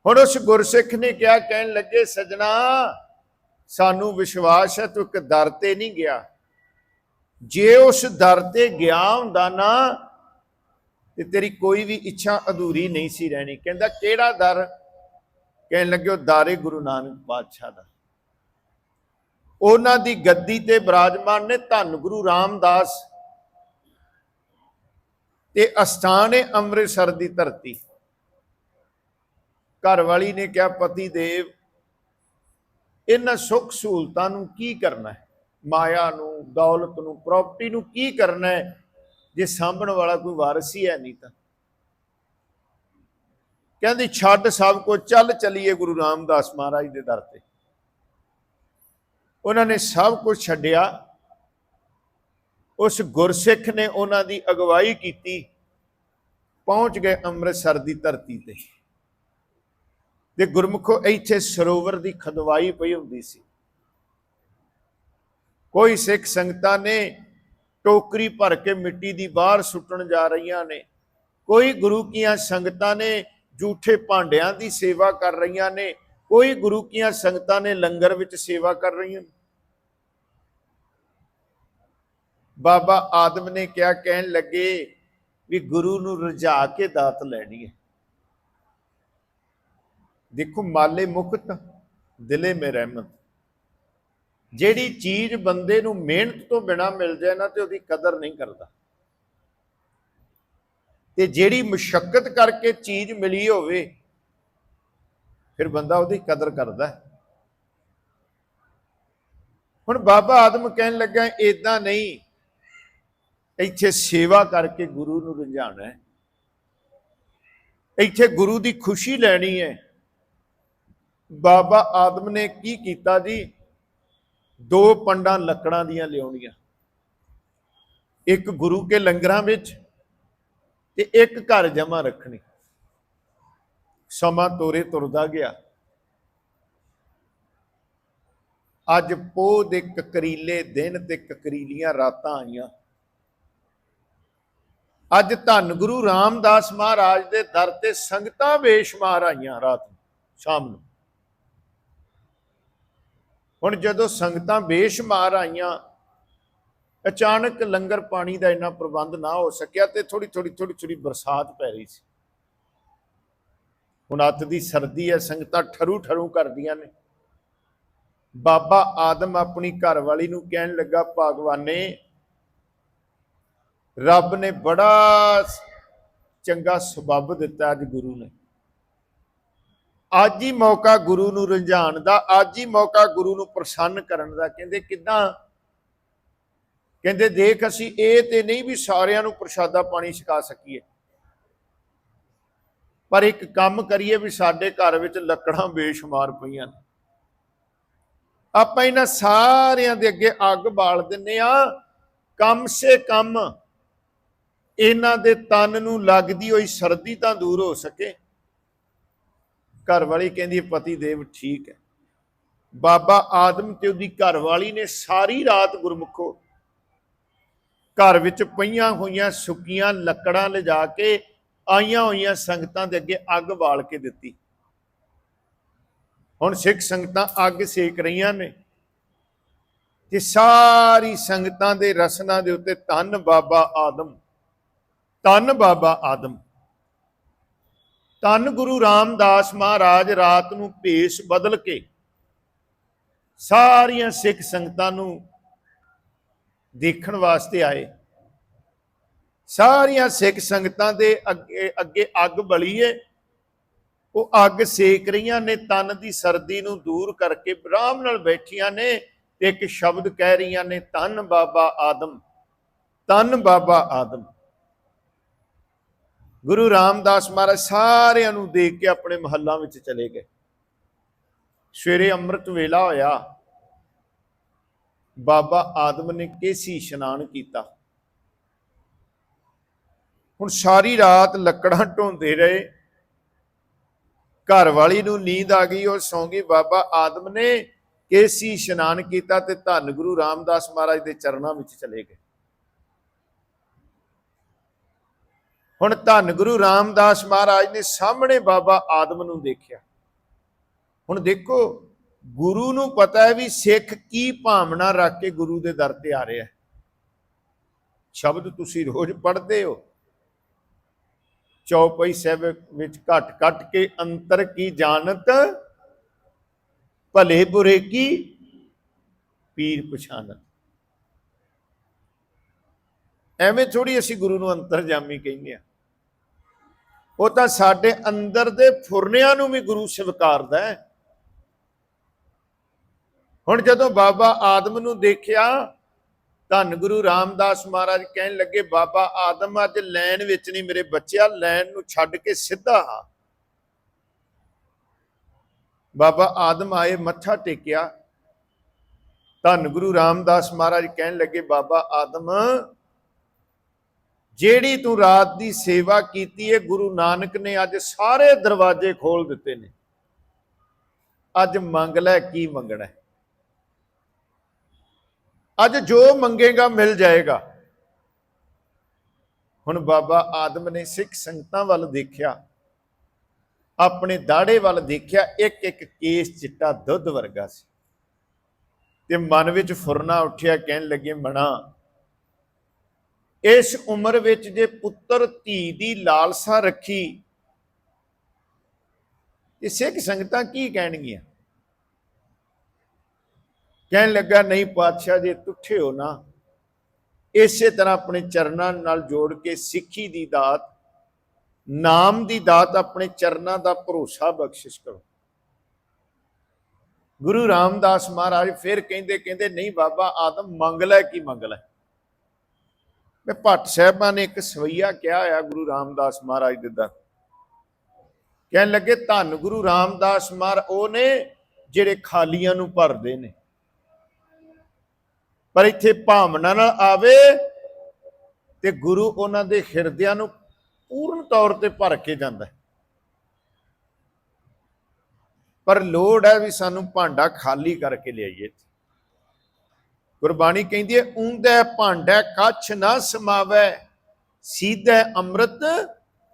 ਹੁਣ ਉਸ ਗੁਰਸਿੱਖ ਨੇ ਕਿਹਾ, ਕਹਿਣ ਲੱਗੇ, ਸਜਣਾ, ਸਾਨੂੰ ਵਿਸ਼ਵਾਸ ਹੈ, ਤੂੰ ਇੱਕ ਦਰ ਤੇ ਨਹੀਂ ਗਿਆ। ਜੇ ਉਸ ਦਰ ਤੇ ਗਿਆ ਹੁੰਦਾ ਨਾ, ਤੇ ਤੇਰੀ ਕੋਈ ਵੀ ਇੱਛਾ ਅਧੂਰੀ ਨਹੀਂ ਸੀ ਰਹਿਣੀ। ਕਹਿੰਦਾ, ਕਿਹੜਾ ਦਰ? ਕਹਿਣ ਲੱਗੇ, ਉਹ ਦਾਰੇ ਗੁਰੂ ਨਾਨਕ ਪਾਤਸ਼ਾਹ ਦਾ। ਉਹਨਾਂ ਦੀ ਗੱਦੀ ਤੇ ਬਿਰਾਜਮਾਨ ਨੇ ਧੰਨ ਗੁਰੂ ਰਾਮਦਾਸ ਤੇ ਅਸਥਾਨ ਹੈ ਅੰਮ੍ਰਿਤਸਰ ਦੀ ਧਰਤੀ। ਘਰ ਵਾਲੀ ਨੇ ਕਿਹਾ, ਪਤੀ ਦੇਵ, ਇਹਨਾਂ ਸੁੱਖ ਸਹੂਲਤਾਂ ਨੂੰ ਕੀ ਕਰਨਾ ਹੈ? ਮਾਇਆ ਨੂੰ, ਦੌਲਤ ਨੂੰ ਪ੍ਰਾਪਰਟੀ ਨੂੰ ਕੀ ਕਰਨਾ ਹੈ? ਜੇ ਸਾਂਭਣ ਵਾਲਾ ਕੋਈ ਵਾਰਿਸ ਹੀ ਹੈ ਨਹੀਂ ਤਾਂ। ਕਹਿੰਦੀ, ਛੱਡ ਸਭ ਕੁਝ ਚੱਲ ਚਲੀਏ ਗੁਰੂ ਰਾਮਦਾਸ ਮਹਾਰਾਜ ਦੇ ਦਰ ਤੇ। ਉਹਨਾਂ ਨੇ ਸਭ ਕੁਝ ਛੱਡਿਆ। ਉਸ ਗੁਰਸਿੱਖ ਨੇ ਉਹਨਾਂ ਦੀ ਅਗਵਾਈ ਕੀਤੀ। ਪਹੁੰਚ ਗਏ ਅੰਮ੍ਰਿਤਸਰ ਦੀ ਧਰਤੀ ਤੇ। ਤੇ ਗੁਰਮੁਖੋ, ਇੱਥੇ ਸਰੋਵਰ ਦੀ ਖਦਵਾਈ ਪਈ ਹੁੰਦੀ ਸੀ। ਕੋਈ ਸਿੱਖ ਸੰਗਤਾਂ ਨੇ ਟੋਕਰੀ ਭਰ ਕੇ ਮਿੱਟੀ ਦੀ ਬਾਹਰ ਸੁੱਟਣ ਜਾ ਰਹੀਆਂ ਨੇ। ਕੋਈ ਗੁਰੂ ਕੀਆਂ ਸੰਗਤਾਂ ਨੇ ਝੂਠੇ ਭਾਂਡਿਆਂ ਦੀ ਸੇਵਾ ਕਰ ਰਹੀਆਂ ਨੇ। ਕੋਈ ਗੁਰੂ ਕੀਆਂ ਸੰਗਤਾਂ ਨੇ ਲੰਗਰ ਵਿੱਚ ਸੇਵਾ ਕਰ ਰਹੀਆਂ ਨੇ। ਬਾਬਾ ਆਦਮ ਨੇ ਕਿਹਾ, ਕਹਿਣ ਲੱਗੇ ਵੀ ਗੁਰੂ ਨੂੰ ਰਜਾ ਕੇ ਦਾਤ ਲੈਣੀ ਹੈ। ਦੇਖੋ ਮਾਲੇ ਮੁਕਤ, ਦਿਲੇ ਮੇ ਰਹਿਮਤ। ਜਿਹੜੀ ਚੀਜ਼ ਬੰਦੇ ਨੂੰ ਮਿਹਨਤ ਤੋਂ ਬਿਨਾ ਮਿਲ ਜਾਏ ਨਾ ਤੇ ਉਹਦੀ ਕਦਰ ਨਹੀਂ ਕਰਦਾ। ਤੇ ਜਿਹੜੀ ਮੁਸ਼ਕਲ ਕਰਕੇ ਚੀਜ਼ ਮਿਲੀ ਹੋਵੇ, ਫਿਰ ਬੰਦਾ ਉਹਦੀ ਕਦਰ ਕਰਦਾ ਹੈ। ਹੁਣ ਬਾਬਾ ਆਦਮ ਕਹਿਣ ਲੱਗਾ ਇਦਾਂ ਨਹੀਂ, ਇੱਥੇ ਸੇਵਾ ਕਰਕੇ ਗੁਰੂ ਨੂੰ ਰੰਝਾਣਾ ਹੈ। ਇੱਥੇ ਗੁਰੂ ਦੀ ਖੁਸ਼ੀ ਲੈਣੀ ਹੈ। ਬਾਬਾ ਆਦਮ ਨੇ ਕੀ ਕੀਤਾ ਜੀ? ਦੋ ਪੰਡਾਂ ਲੱਕੜਾਂ ਦੀਆਂ ਲਿਆਉਣੀਆਂ। ਇੱਕ ਗੁਰੂ ਕੇ ਲੰਗਰਾਂ ਵਿੱਚ ਤੇ ਇੱਕ ਘਰ ਜਮਾ ਰੱਖਣੀ। ਸਮਾਂ ਤੋਰੇ ਤੁਰਦਾ ਗਿਆ। ਅੱਜ ਪੋਹ ਦੇ ਕਕਰੀਲੇ ਦਿਨ ਤੇ ਕਕਰੀਲੀਆਂ ਰਾਤਾਂ ਆਈਆਂ। ਅੱਜ ਧੰਨ ਗੁਰੂ ਰਾਮਦਾਸ ਮਹਾਰਾਜ ਦੇ ਦਰ ਤੇ ਸੰਗਤਾਂ ਬੇਸ਼ਮਾਰ ਆਈਆਂ ਰਾਤ ਨੂੰ, ਸ਼ਾਮ ਨੂੰ। ਹੁਣ ਜਦੋਂ ਸੰਗਤਾਂ ਬੇਸ਼ਮਾਰ ਆਈਆਂ, ਅਚਾਨਕ ਲੰਗਰ ਪਾਣੀ ਦਾ ਇੰਨਾ ਪ੍ਰਬੰਧ ਨਾ ਹੋ ਸਕਿਆ ਤੇ ਥੋੜੀ ਥੋੜੀ ਥੋੜੀ ਥੋੜੀ ਬਰਸਾਤ ਪੈ ਰਹੀ ਸੀ। ਹੁਣ ਅੱਤ ਦੀ ਸਰਦੀ ਹੈ, ਸੰਗਤਾਂ ਠਰੂ ਠਰੂ ਕਰਦੀਆਂ ਨੇ। ਬਾਬਾ ਆਦਮ ਆਪਣੀ ਘਰ ਵਾਲੀ ਨੂੰ ਕਹਿਣ ਲੱਗਾ, ਭਗਵਾਨੇ, ਰੱਬ ਨੇ ਬੜਾ ਚੰਗਾ ਸਬੱਬ ਦਿੱਤਾ ਅੱਜ ਗੁਰੂ ਨੇ। ਅੱਜ ਹੀ ਮੌਕਾ ਗੁਰੂ ਨੂੰ ਰੰਝਾਣ ਦਾ, ਅੱਜ ਹੀ ਮੌਕਾ ਗੁਰੂ ਨੂੰ ਪ੍ਰਸੰਨ ਕਰਨ ਦਾ। ਕਹਿੰਦੇ ਕਿਦਾਂ? ਕਹਿੰਦੇ ਦੇਖ ਅਸੀਂ ਇਹ ਤੇ ਨਹੀਂ ਵੀ ਸਾਰਿਆਂ ਨੂੰ ਪ੍ਰਸ਼ਾਦਾ ਪਾਣੀ ਛਕਾ ਸਕੀਏ। ਪਰ ਇੱਕ ਕੰਮ ਕਰੀਏ ਵੀ ਸਾਡੇ ਘਰ ਵਿੱਚ ਲੱਕੜਾਂ ਬੇਸ਼ੁਮਾਰ ਪਈਆਂ ਨੇ। ਆਪਾਂ ਇਹਨਾਂ ਸਾਰਿਆਂ ਦੇ ਅੱਗੇ ਅੱਗ ਬਾਲ ਦਿੰਨੇ ਆ ਕਮ ਸੇ ਕਮ ਇਹਨਾਂ ਦੇ ਤਨ ਨੂੰ ਲੱਗਦੀ ਹੋਈ ਸਰਦੀ ਤਾਂ ਦੂਰ ਹੋ ਸਕੇ। ਘਰ ਵਾਲੀ ਕਹਿੰਦੀ ਪਤੀ ਦੇਵ ਠੀਕ ਹੈ। ਬਾਬਾ ਆਦਮ ਤੇ ਉਹਦੀ ਘਰ ਵਾਲੀ ਨੇ ਸਾਰੀ ਰਾਤ ਗੁਰਮੁਖੋ ਘਰ ਵਿੱਚ ਪਈਆਂ ਹੋਈਆਂ ਸੁੱਕੀਆਂ ਲੱਕੜਾਂ ਲਿਜਾ ਕੇ ਆਈਆਂ ਹੋਈਆਂ ਸੰਗਤਾਂ ਦੇ ਅੱਗੇ ਅੱਗ ਬਾਲ ਕੇ ਦਿੱਤੀ। ਹੁਣ ਸਿੱਖ ਸੰਗਤਾਂ ਅੱਗ ਸੇਕ ਰਹੀਆਂ ਨੇ ਤੇ ਸਾਰੀ ਸੰਗਤਾਂ ਦੇ ਰਸਨਾ ਦੇ ਉੱਤੇ ਧੰਨ ਬਾਬਾ ਆਦਮ, ਧੰਨ ਬਾਬਾ ਆਦਮ। ਧੰਨ ਗੁਰੂ ਰਾਮਦਾਸ ਮਹਾਰਾਜ ਰਾਤ ਨੂੰ ਭੇਸ ਬਦਲ ਕੇ ਸਾਰੀਆਂ ਸਿੱਖ ਸੰਗਤਾਂ ਨੂੰ ਦੇਖਣ ਵਾਸਤੇ ਆਏ। ਸਾਰੀਆਂ ਸਿੱਖ ਸੰਗਤਾਂ ਦੇ ਅੱਗੇ ਅੱਗੇ ਅੱਗ ਬਲੀ ਏ ਉਹ ਅੱਗ ਸੇਕ ਰਹੀਆਂ ਨੇ, ਤਨ ਦੀ ਸਰਦੀ ਨੂੰ ਦੂਰ ਕਰਕੇ ਆਰਾਮ ਨਾਲ ਬੈਠੀਆਂ ਨੇ ਤੇ ਇੱਕ ਸ਼ਬਦ ਕਹਿ ਰਹੀਆਂ ਨੇ ਤਨ ਬਾਬਾ ਆਦਮ ਤਨ ਬਾਬਾ ਆਦਮ। ਗੁਰੂ ਰਾਮਦਾਸ ਮਹਾਰਾਜ ਸਾਰਿਆਂ ਨੂੰ ਦੇਖ ਕੇ ਆਪਣੇ ਮਹੱਲਾਂ ਵਿੱਚ ਚਲੇ ਗਏ। ਸਵੇਰੇ ਅੰਮ੍ਰਿਤ ਵੇਲਾ ਹੋਇਆ। ਬਾਬਾ ਆਦਮ ਨੇ ਕੇਸੀ ਇਸ਼ਨਾਨ ਕੀਤਾ। ਹੁਣ ਸਾਰੀ ਰਾਤ ਲੱਕੜਾਂ ਢੋਂਦੇ ਰਹੇ। ਘਰ ਵਾਲੀ ਨੂੰ ਨੀਂਦ ਆ ਗਈ, ਉਹ ਸੌਂ ਗਈ। ਬਾਬਾ ਆਦਮ ਨੇ ਕੇਸੀ ਇਸ਼ਨਾਨ ਕੀਤਾ ਤੇ ਧੰਨ ਗੁਰੂ ਰਾਮਦਾਸ ਮਹਾਰਾਜ ਦੇ ਚਰਨਾਂ ਵਿੱਚ ਚਲੇ ਗਏ। ਹੁਣ ਧੰਨ ਗੁਰੂ ਰਾਮਦਾਸ ਮਹਾਰਾਜ ਨੇ ਸਾਹਮਣੇ ਬਾਬਾ ਆਦਮ ਨੂੰ ਦੇਖਿਆ। ਹੁਣ ਦੇਖੋ, ਗੁਰੂ ਨੂੰ ਪਤਾ ਹੈ ਵੀ ਸਿੱਖ ਕੀ ਭਾਵਨਾ ਰੱਖ ਕੇ ਗੁਰੂ ਦੇ ਦਰ ਤੇ ਆ ਰਿਹਾ ਹੈ। ਸ਼ਬਦ ਤੁਸੀਂ ਰੋਜ਼ ਪੜ੍ਹਦੇ ਹੋ। ਚੌਪਈ ਸਾਹਿਬ ਵਿੱਚ ਘਟ ਘਟ ਕੇ ਅੰਤਰ ਕੀ ਜਾਣਤ? ਭਲੇ ਬੁਰੇ ਕੀ? ਪੀਰ ਪਛਾਨਤ। ਐਵੇਂ ਥੋੜੀ ਅਸੀਂ ਗੁਰੂ ਨੂੰ ਅੰਤਰਜਾਮੀ ਕਹਿੰਦੇ ਆ ਉਹ ਤਾਂ ਸਾਡੇ ਅੰਦਰ ਦੇ ਫੁਰਨਿਆਂ ਨੂੰ ਵੀ ਗੁਰੂ ਸਵੀਕਾਰਦਾ ਹੈ। ਹੁਣ ਜਦੋਂ ਬਾਬਾ ਆਦਮ ਨੂੰ ਦੇਖਿਆ, ਧੰਨ ਗੁਰੂ ਰਾਮਦਾਸ ਮਹਾਰਾਜ ਕਹਿਣ ਲੱਗੇ, ਬਾਬਾ ਆਦਮ, ਅੱਜ ਲੈਣ ਵਿੱਚ ਨਹੀਂ ਮੇਰੇ ਬੱਚਿਆ, ਲੈਣ ਨੂੰ ਛੱਡ ਕੇ ਸਿੱਧਾ ਆ। ਬਾਬਾ ਆਦਮ ਆਏ, ਮੱਥਾ ਟੇਕਿਆ। ਧੰਨ ਗੁਰੂ ਰਾਮਦਾਸ ਮਹਾਰਾਜ ਕਹਿਣ ਲੱਗੇ, ਬਾਬਾ ਆਦਮ ਜਿਹੜੀ ਤੂੰ ਰਾਤ ਦੀ ਸੇਵਾ ਕੀਤੀ ਹੈ ਗੁਰੂ ਨਾਨਕ ਨੇ ਅੱਜ ਸਾਰੇ ਦਰਵਾਜ਼ੇ ਖੋਲ ਦਿੱਤੇ ਨੇ। ਅੱਜ ਮੰਗ ਲੈ ਕੀ ਮੰਗਣਾ ਅੱਜ ਜੋ ਮੰਗੇਗਾ ਮਿਲ ਜਾਏਗਾ। ਹੁਣ ਬਾਬਾ ਆਦਮ ਨੇ ਸਿੱਖ ਸੰਗਤਾਂ ਵੱਲ ਦੇਖਿਆ, ਆਪਣੇ ਦਾੜੇ ਵੱਲ ਦੇਖਿਆ ਇੱਕ ਇੱਕ ਕੇਸ ਚਿੱਟਾ ਦੁੱਧ ਵਰਗਾ ਸੀ। ਤੇ ਮਨ ਵਿੱਚ ਫੁਰਨਾ ਉੱਠਿਆ, ਕਹਿਣ ਲੱਗੇ, ਮਣਾ ਇਸ ਉਮਰ ਵਿੱਚ ਜੇ ਪੁੱਤਰ ਧੀ ਦੀ ਲਾਲਸਾ ਰੱਖੀ, ਤੇ ਸਿੱਖ ਸੰਗਤਾਂ ਕੀ ਕਹਿਣਗੀਆਂ? ਕਹਿਣ ਲੱਗਾ, ਨਹੀਂ ਪਾਤਸ਼ਾਹ ਜੇ ਤੁੱਠੇ ਹੋ ਨਾ, ਇਸੇ ਤਰ੍ਹਾਂ ਆਪਣੇ ਚਰਨਾਂ ਨਾਲ ਜੋੜ ਕੇ ਸਿੱਖੀ ਦੀ ਦਾਤ, ਨਾਮ ਦੀ ਦਾਤ ਆਪਣੇ ਚਰਨਾਂ ਦਾ ਭਰੋਸਾ ਬਖਸ਼ਿਸ਼ ਕਰੋ। ਗੁਰੂ ਰਾਮਦਾਸ ਮਹਾਰਾਜ ਫਿਰ ਕਹਿੰਦੇ ਕਹਿੰਦੇ, ਨਹੀਂ ਬਾਬਾ, ਆਦਮ ਮੰਗ ਲੈ ਕੀ ਮੰਗ ਲੈ? ਮੈਂ ਭੱਟ ਸਾਹਿਬਾਂ ਨੇ ਇੱਕ ਸਵਈਆ ਕਿਹਾ ਹੋਇਆ ਗੁਰੂ ਰਾਮਦਾਸ ਮਹਾਰਾਜ ਦੇ ਦਰ। ਕਹਿਣ ਲੱਗੇ, ਧੰਨ ਗੁਰੂ ਰਾਮਦਾਸ ਮਹਾਰ ਉਹ ਨੇ ਜਿਹੜੇ ਖਾਲੀਆਂ ਨੂੰ ਭਰਦੇ ਨੇ। ਪਰ ਇੱਥੇ ਭਾਵਨਾ ਨਾਲ ਆਵੇ ਤੇ ਗੁਰੂ ਉਹਨਾਂ ਦੇ ਹਿਰਦਿਆਂ ਨੂੰ ਪੂਰਨ ਤੌਰ ਤੇ ਭਰ ਕੇ ਜਾਂਦਾ ਪਰ ਲੋੜ ਹੈ ਵੀ ਸਾਨੂੰ ਭਾਂਡਾ ਖਾਲੀ ਕਰਕੇ ਲਿਆਈਏ ਗੁਰਬਾਣੀ ਕਹਿੰਦੀ ਹੈ ਉਂਦੇ ਭਾਂਡਾ ਕੱਛ ਨਾ ਸਮਾਵੈ, ਸੀਧੇ ਅੰਮ੍ਰਿਤ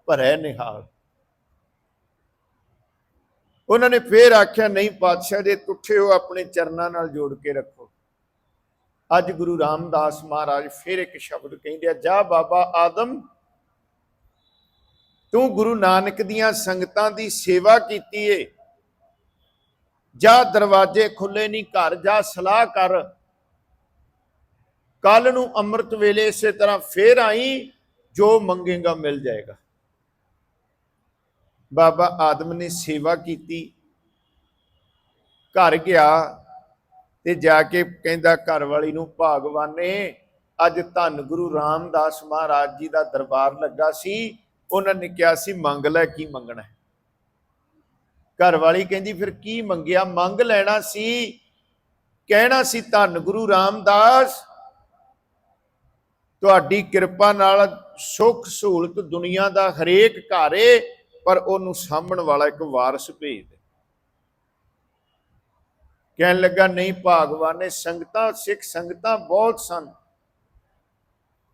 ਭਰੈ ਨਿਹਾਲ। ਉਹਨਾਂ ਨੇ ਫੇਰ ਆਖਿਆ, ਨਹੀਂ ਪਾਤਸ਼ਾਹ ਦੇ ਤੁੱਠੇ ਹੋ ਆਪਣੇ ਚਰਨਾਂ ਨਾਲ ਜੋੜ ਕੇ ਰੱਖੋ। ਅੱਜ ਗੁਰੂ ਰਾਮਦਾਸ ਮਹਾਰਾਜ ਫਿਰ ਇੱਕ ਸ਼ਬਦ ਕਹਿੰਦੇ ਆ, ਜਾ ਬਾਬਾ ਆਦਮ, ਤੂੰ ਗੁਰੂ ਨਾਨਕ ਦੀਆਂ ਸੰਗਤਾਂ ਦੀ ਸੇਵਾ ਕੀਤੀ ਏ। ਜਾ ਦਰਵਾਜ਼ੇ ਖੁੱਲੇ ਨਹੀਂ ਘਰ, ਜਾ ਸਲਾਹ ਕਰ। ਕੱਲ ਨੂੰ ਅੰਮ੍ਰਿਤ ਵੇਲੇ ਇਸੇ ਤਰ੍ਹਾਂ ਫੇਰ ਆਈ, ਜੋ ਮੰਗੇਗਾ ਮਿਲ ਜਾਏਗਾ। ਬਾਬਾ ਆਦਮ ਨੇ ਸੇਵਾ ਕੀਤੀ। ਘਰ ਗਿਆ ਤੇ ਜਾ ਕੇ ਕਹਿੰਦਾ ਘਰ ਵਾਲੀ ਨੂੰ, ਭਾਗਵਾਨੇ ਅੱਜ ਧੰਨ ਗੁਰੂ ਰਾਮਦਾਸ ਮਹਾਰਾਜ ਜੀ ਦਾ ਦਰਬਾਰ ਲੱਗਾ ਸੀ। ਉਹਨਾਂ ਨੇ ਕਿਹਾ ਸੀ, ਮੰਗ ਲੈ, ਕੀ ਮੰਗਣਾ ਹੈ? ਘਰ ਵਾਲੀ ਕਹਿੰਦੀ, ਫਿਰ ਕੀ ਮੰਗਿਆ? ਮੰਗ ਲੈਣਾ ਸੀ, ਕਹਿਣਾ ਸੀ, ਧੰਨ ਗੁਰੂ ਰਾਮਦਾਸ ਤੁਹਾਡੀ ਕਿਰਪਾ ਨਾਲ ਸੁੱਖ ਸਹੂਲਤ ਦੁਨੀਆ ਦਾ ਹਰੇਕ ਘਰ ਏ ਪਰ ਉਹਨੂੰ ਸਾਂਭਣ ਵਾਲਾ ਇੱਕ ਵਾਰਸ ਭੇਜ ਦੇ। ਕਹਿਣ ਲੱਗਾ, ਨਹੀਂ ਭਾਗਵਾਨੇ ਸੰਗਤਾਂ, ਸਿੱਖ ਸੰਗਤਾਂ ਬਹੁਤ ਸਨ।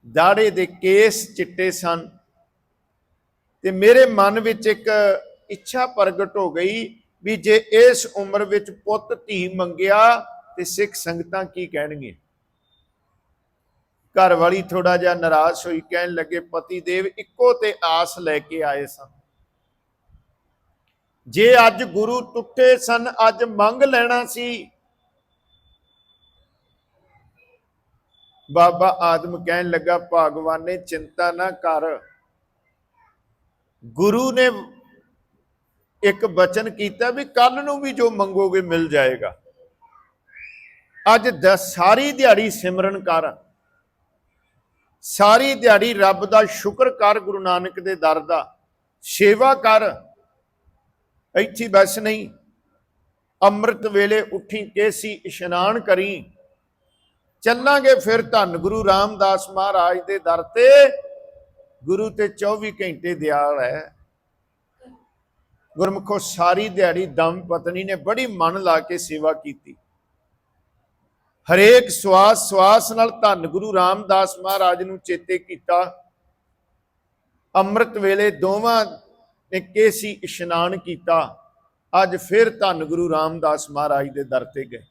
ਦਾੜੇ ਦੇ ਕੇਸ ਚਿੱਟੇ ਸਨ ਤੇ ਮੇਰੇ ਮਨ ਵਿੱਚ ਇੱਕ ਇੱਛਾ ਪ੍ਰਗਟ ਹੋ ਗਈ ਵੀ ਜੇ ਇਸ ਉਮਰ ਵਿੱਚ ਪੁੱਤ ਧੀ ਮੰਗਿਆ ਤੇ ਸਿੱਖ ਸੰਗਤਾਂ ਕੀ ਕਹਿਣਗੇ ਘਰ ਵਾਲੀ ਥੋੜਾ ਜਿਹਾ ਨਾਰਾਜ਼ ਹੋਈ, ਕਹਿਣ ਲੱਗੇ, ਪਤੀ ਦੇਵ, ਇੱਕੋ ਤੇ ਆਸ ਲੈ ਕੇ ਆਏ ਸਨ ਜੇ ਅੱਜ ਗੁਰੂ ਟੁੱਟੇ ਸਨ, ਅੱਜ ਮੰਗ ਲੈਣਾ ਸੀ। ਬਾਬਾ ਆਦਮ ਕਹਿਣ ਲੱਗਾ, ਭਗਵਾਨ ਚਿੰਤਾ ਨਾ ਕਰ। ਗੁਰੂ ਨੇ ਇੱਕ ਬਚਨ ਕੀਤਾ ਵੀ ਕੱਲ ਨੂੰ ਵੀ ਜੋ ਮੰਗੋਗੇ ਮਿਲ ਜਾਏਗਾ। ਅੱਜ ਦਸ ਸਾਰੀ ਦਿਹਾੜੀ ਸਿਮਰਨ ਕਰ। ਸਾਰੀ ਦਿਹਾੜੀ ਰੱਬ ਦਾ ਸ਼ੁਕਰ ਕਰ ਗੁਰੂ ਨਾਨਕ ਦੇ ਦਰ ਦਾ। ਸੇਵਾ ਕਰ। ਇੱਥੇ ਬਸ ਨਹੀਂ। ਅੰਮ੍ਰਿਤ ਵੇਲੇ ਉੱਠੀ ਕੇਸੀ ਇਸ਼ਨਾਨ ਕਰੀ। ਚੱਲਾਂਗੇ ਫਿਰ ਧੰਨ ਗੁਰੂ ਰਾਮਦਾਸ ਮਹਾਰਾਜ ਦੇ ਦਰ ਤੇ। ਗੁਰੂ ਤੇ 24 ਘੰਟੇ ਦਿਆਲ ਹੈ। ਗੁਰਮੁਖੋ ਸਾਰੀ ਦਿਹਾੜੀ ਦਮ ਪਤਨੀ ਨੇ ਬੜੀ ਮਨ ਲਾ ਕੇ ਸੇਵਾ ਕੀਤੀ। ਹਰੇਕ ਸਵਾਸ ਸਵਾਸ ਨਾਲ ਧੰਨ ਗੁਰੂ ਰਾਮਦਾਸ ਮਹਾਰਾਜ ਨੂੰ ਚੇਤੇ ਕੀਤਾ। ਅੰਮ੍ਰਿਤ ਵੇਲੇ ਦੋਵਾਂ ਨੇ ਕੇਸੀ ਇਸ਼ਨਾਨ ਕੀਤਾ। ਅੱਜ ਫਿਰ ਧੰਨ ਗੁਰੂ ਰਾਮਦਾਸ ਮਹਾਰਾਜ ਦੇ ਦਰ ਤੇ ਗਏ।